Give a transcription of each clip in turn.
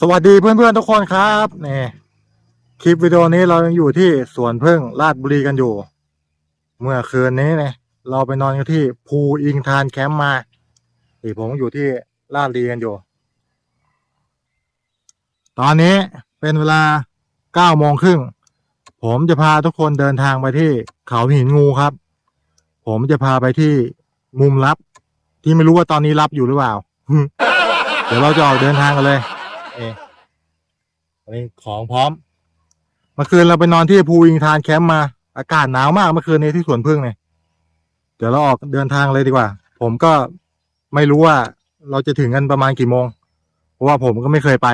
สวัสดีเพื่อนๆทุกคนครับนี่คลิปวิดีโอนี้เรายังอยู่ที่สวนพึ่งลาดบุรีกันอยู่ เมื่อคืนนี้เนี่ยเราไปนอนกันที่ภูอิงทานแคมป์มาที่ผมอยู่ที่ลาดบุรีกันอยู่ ตอนนี้เป็นเวลาเก้าโมงครึ่งผมจะพาทุกคนเดินทางไปที่เขาหินงูครับ ผมจะพาไปที่มุมลับ ที่ไม่รู้ว่าตอนนี้รับอยู่หรือเปล่า เดี๋ยวเราจะออกเดินทางกันเลย นี้ของพร้อม เมื่อคืนเราไปนอนที่ภูวิงทานแคมป์มา อากาศหนาวมากเมื่อคืนนี้ที่สวนพึ่งเนี่ย เดี๋ยวเราออกเดินทางเลยดีกว่า ผมก็ไม่รู้ว่าเราจะถึงกันประมาณกี่โมง เพราะว่าผมก็ไม่เคยไป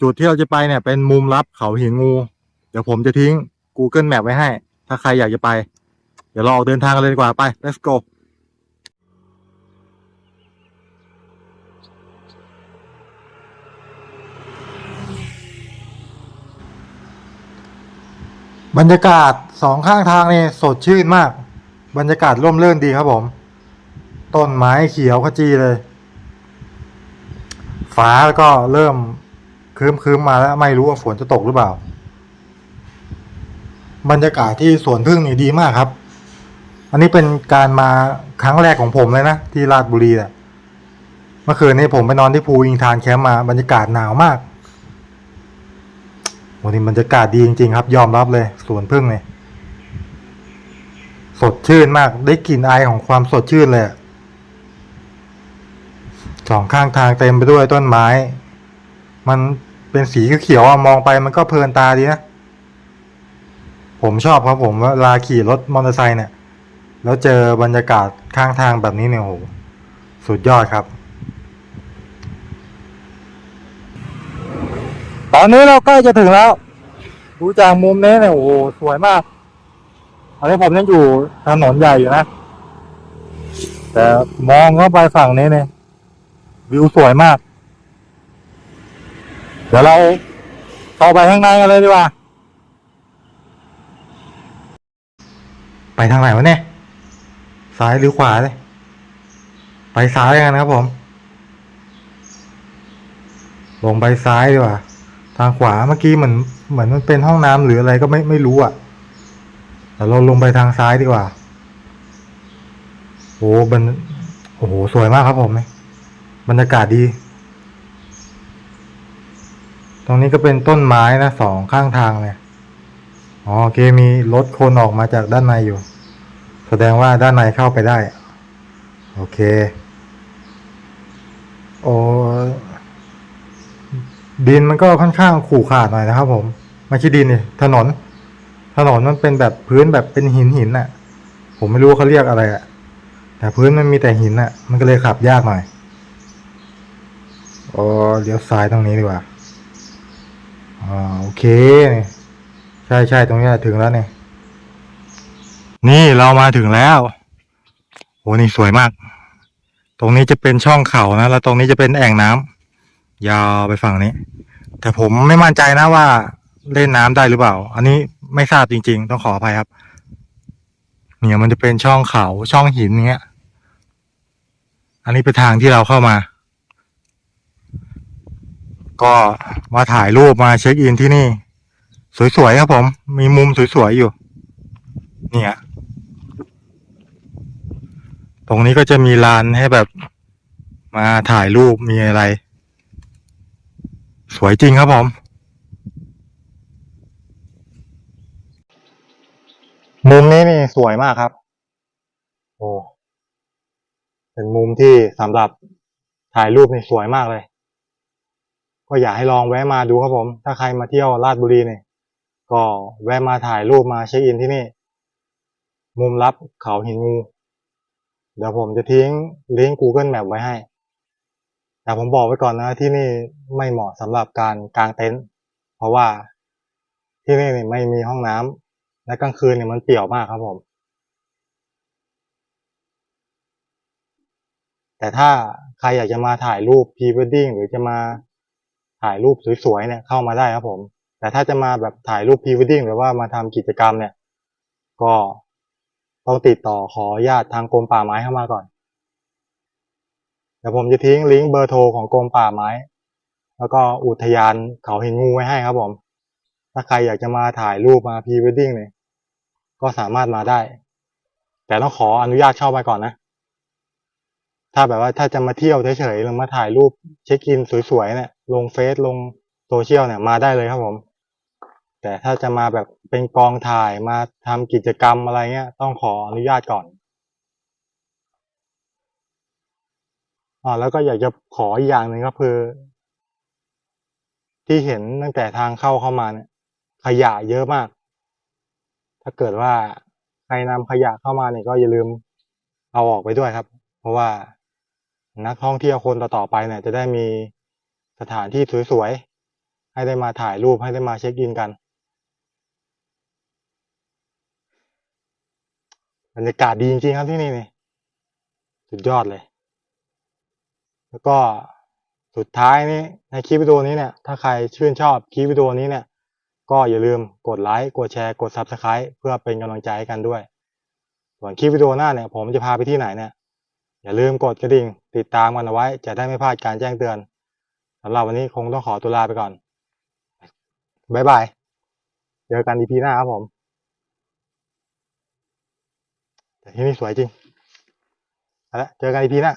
จุดที่เราจะไปเนี่ย เป็นมุมลับเขาหินงู เดี๋ยวผมจะทิ้ง Google Map ไว้ให้ ถ้าใครอยากจะไป เดี๋ยวเราออกเดินทางกันเลยดีกว่าไป let's go บรรยากาศสองข้างทางนี่สดชื่นมาก บรรยากาศร่มเรื่นดีครับผม ต้นไม้เขียวขจีเลย ฟ้าก็เริ่มครึ้มมาแล้วไม่รู้ว่าฝนจะตกหรือเปล่า บรรยากาศที่สวนพึ่งนี่ดีมากครับ อันนี้เป็นการมาครั้งแรกของผมเลยนะที่ราชบุรีแหละเมื่อคืนนี้ผมไปนอนที่ภูอิงทานแคมป์มาบรรยากาศหนาวมาก วันนี้บรรยากาศดีจริงๆครับ ยอมรับเลยสวนพึ่งเนี่ยสดชื่นมาก ได้กลิ่นไอของความสดชื่นเลยอะสองข้างทางเต็มไปด้วยต้นไม้ มันเป็นสีเขียวๆมองไปมันก็เพลินตาดีนะผมชอบครับผมเวลาขี่รถมอเตอร์ไซค์เนี่ย แล้วเจอบรรยากาศข้างทางแบบนี้เนี่ยโหสุดยอดครับ ตอนนี้เราใกล้จะถึงแล้ว ดูจากมุมนี้เนี่ยโอ้โหสวยมากตอนนี้ผมยังอยู่ถนนใหญ่อยู่นะ แต่มองเข้าไปฝั่งนี้เนี่ยวิวสวยมาก เดี๋ยวเราเข้าไปข้างในกันเลยดีกว่า ไปทางไหนวะเนี่ย ซ้ายหรือขวาเลยไปซ้ายกันนะครับผม ลงไปซ้ายดีกว่า ทางขวาเมื่อกี้เหมือนเหมือนมันเป็นห้องน้ำหรืออะไรก็ไม่ไม่รู้อะแต่เราลงไปทางซ้ายดีกว่าโอ้บรรโอ้โหสวยมากครับผมบรรยากาศดี ตรงนี้ก็เป็นต้นไม้นะสองข้างทางเลยอ๋อโอเคมีรถคนออกมาจากด้านในอยู่ แสดงว่าด้านในเข้าไปได้ โอเค โอ้ ดินมันก็ค่อนข้างขู่ขาดหน่อยนะครับ ผมไม่ใช่ดินนี่ถนน ถนนมันเป็นแบบพื้นแบบเป็นหินหินน่ะ ผมไม่รู้เขาเรียกอะไรอะแต่พื้นมันมีแต่หินน่ะ มันก็เลยขับยากหน่อยอ๋อเลี้ยวซ้ายตรงนี้ดีกว่าอ่าโอเค ใช่ใช่ตรงนี้ถึงแล้วเนี่ยนี่เรามาถึงแล้วโหนี่สวยมาก ตรงนี้จะเป็นช่องเขานะ แล้วตรงนี้จะเป็นแอ่งน้ำ ยาวไปฝั่งนี้ แต่ผมไม่มั่นใจนะว่าเล่นน้ำได้หรือเปล่า อันนี้ไม่ทราบจริง ๆ ต้องขออภัยครับ เนี่ยมันจะเป็นช่องเขาช่องหินเงี้ย อันนี้เป็นทางที่เราเข้ามา ก็มาถ่ายรูปมาเช็คอินที่นี่ สวยๆครับผม มีมุมสวยๆอยู่ เนี่ย ตรงนี้ก็จะมีลานให้แบบ มาถ่ายรูปมีอะไร สวยจริงครับผม มุมนี้นี่สวยมากครับ โอ้เป็นมุมที่สำหรับถ่ายรูปนี่สวยมากเลย ก็อยากให้ลองแวะมาดูครับผม ถ้าใครมาเที่ยวราชบุรีเนี่ยก็แวะมาถ่ายรูปมาเช็คอินที่นี่ มุมลับเขาหินงู เดี๋ยวผมจะทิ้งลิงก์ Google Map ไว้ให้ แต่ผมบอกไว้ก่อนนะที่นี่ไม่เหมาะสำหรับการกางเต็นท์เพราะว่าที่นี่นี่ไม่มีห้องน้ำและกลางคืนเนี่ยมันเปี่ยวมากครับผม แต่ถ้าใครอยากจะมาถ่ายรูปพรีเวดดิ้งหรือจะมาถ่ายรูปสวยๆเนี่ยเข้ามาได้ครับผม แต่ถ้าจะมาแบบถ่ายรูปพรีเวดดิ้งหรือว่ามาทำกิจกรรมเนี่ย ก็ต้องติดต่อขออนุญาตทางกรมป่าไม้เข้ามาก่อน เดี๋ยวผมจะทิ้งลิงก์เบอร์โทรของกรมป่าไม้ แล้วก็อุทยานเขาหินงูไว้ให้ครับผม ถ้าใครอยากจะมาถ่ายรูปมาพรีเวดดิ้งเนี่ยก็สามารถมาได้ แต่ต้องขออนุญาตเข้ามาก่อนนะ ถ้าแบบว่าถ้าจะมาเที่ยวเฉยๆหรือมาถ่ายรูปเช็คอินสวยๆเนี่ย ลงเฟซลงโซเชียลเนี่ยมาได้เลยครับผม แต่ถ้าจะมาแบบเป็นกองถ่ายมาทำกิจกรรมอะไรเงี้ย ต้องขออนุญาตก่อน อ๋อแล้วก็อยากจะขออีกอย่างหนึ่งก็คือ ที่เห็นตั้งแต่ทางเข้าเข้ามาเนี่ย ขยะเยอะมาก ถ้าเกิดว่าใครนำขยะเข้ามาเนี่ยก็อย่าลืมเอาออกไปด้วยครับ เพราะว่านักท่องเที่ยวคนต่อๆไปเนี่ย จะได้มีสถานที่สวยๆให้ได้มาถ่ายรูปให้ได้มาเช็คอินกันบรรยากาศดีจริงๆครับที่นี่นี่สุดยอดเลย แล้วก็สุดท้ายนี้ในคลิปวิดีโอนี้เนี่ย ถ้าใครชื่นชอบคลิปวิดีโอนี้เนี่ย ก็อย่าลืมกดไลค์ กดแชร์ กด Subscribe เพื่อเป็นกำลังใจให้กันด้วย ส่วนคลิปวิดีโอหน้าเนี่ย ผมจะพาไปที่ไหนเนี่ย อย่าลืมกดกระดิ่ง ติดตามกันเอาไว้ จะได้ไม่พลาดการแจ้งเตือนสำหรับวันนี้คงต้องขอตัวลาไปก่อน บ๊ายบาย เจอกันอีพีหน้าครับผม แต่ที่นี่สวยจริงเอาละเจอกันอีพีหน้า